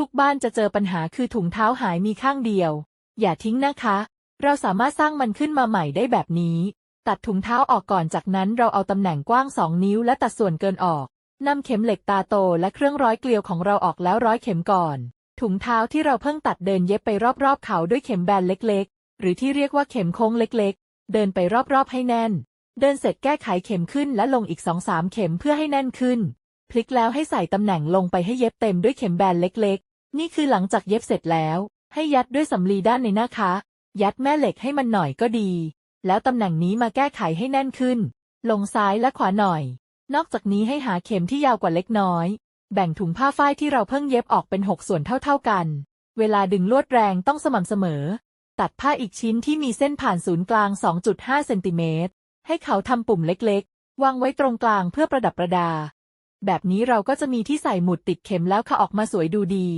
ทุกๆ บ้านจะเจอปัญหาคือถุงเท้าหายมีข้างเดียว อย่าทิ้งนะคะ เราสามารถสร้างมันขึ้นมาใหม่ได้แบบนี้ ตัดถุงเท้าออกก่อนจากนั้นเราเอาตำแหน่งกว้าง 2 นิ้วและตัดส่วนเกินออกนำเข็มเหล็กตาโตและเครื่องร้อยเกลียวของเราออกแล้วร้อยเข็มก่อน ถุงเท้าที่เราเพิ่งตัดเดินเย็บไปรอบๆ เขาด้วยเข็มแบนเล็กๆ หรือที่เรียกว่าเข็มโค้งเล็กๆ เดินไปรอบๆให้แน่น เดินเสร็จแก้ไขเข็มขึ้นและลงอีก2-3เข็มเพื่อให้แน่นขึ้น พลิกแล้วให้ใส่ตำแหน่งลงไปให้เย็บเต็มด้วยเข็มแบนเล็กๆ นี่คือหลังจากเย็บเสร็จแล้ว ให้ยัดด้วยสำลีด้านในนะคะ ยัดแม่เหล็กให้มันหน่อยก็ดี แล้วตำแหน่งนี้มาแก้ไขให้แน่นขึ้น ลงซ้ายและขวาหน่อย นอกจากนี้ให้หาเข็มที่ยาวกว่าเล็กน้อย แบ่งถุงผ้าฝ้ายที่เราเพิ่งเย็บออกเป็น6ส่วนเท่าๆกัน เวลาดึงลวดแรงต้องสม่ำเสมอ ตัดผ้าอีกชิ้นที่มีเส้นผ่านศูนย์กลาง 2.5 เซนติเมตร ให้เขาทำปุ่มเล็กๆ วางไว้ตรงกลางเพื่อประดับประดา แบบนี้เราก็จะมีที่ใส่หมุดติดเข็มแล้วค่ะออกมาสวยดูดี